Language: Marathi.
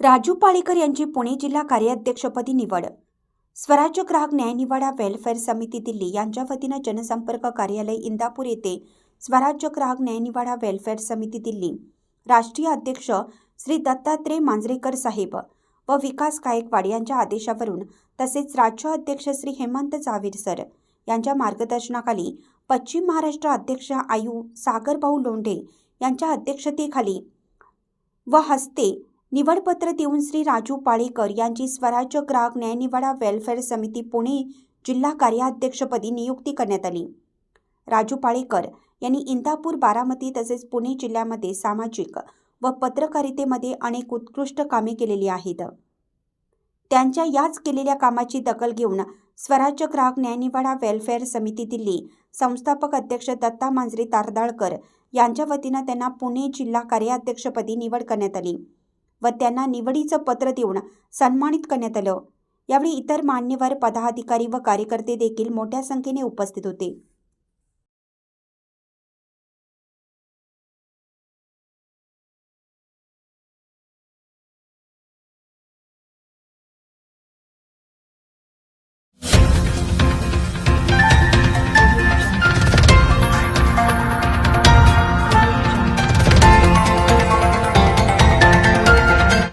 राजू पाळेकर यांची पुणे जिल्हा कार्याध्यक्षपदी निवड. स्वराज्य ग्राहक न्यायनिवाडा वेलफेअर समिती दिल्ली यांच्या वतीनं जनसंपर्क कार्यालय इंदापूर येथे स्वराज्य ग्राहक न्यायनिवाडा वेलफेअर समिती दिल्ली. राष्ट्रीय अध्यक्ष श्री दत्तात्रय मांजरेकर साहेब व विकास गायकवाड यांच्या आदेशावरून तसेच राज्य अध्यक्ष श्री हेमंत जावीर सर यांच्या मार्गदर्शनाखाली पश्चिम महाराष्ट्र अध्यक्ष आयु सागरभाऊ लोंढे यांच्या अध्यक्षतेखाली व हस्ते निवडपत्र देऊन श्री राजू पाळेकर यांची स्वराज्य ग्राहक न्यायनिवाडा वेलफेअर समिती पुणे जिल्हा कार्याध्यक्षपदी नियुक्ती करण्यात आली. राजू पाळेकर यांनी इंदापूर बारामती तसेच पुणे जिल्ह्यामध्ये सामाजिक व पत्रकारितेमध्ये अनेक उत्कृष्ट कामे केलेली आहेत. त्यांच्या याच केलेल्या कामाची दखल घेऊन स्वराज्य ग्राहक न्यायनिवाडा वेलफेअर समिती दिल्ली संस्थापक अध्यक्ष दत्ता मांजरे तारदाळकर यांच्या वतीनं त्यांना पुणे जिल्हा कार्याध्यक्षपदी निवड करण्यात आली. व त्यांना निवडीचं पत्र देऊन सन्मानित करण्यात आलं. यावेळी इतर मान्यवर पदाधिकारी व कार्यकर्ते देखील मोठ्या संख्येने उपस्थित होते.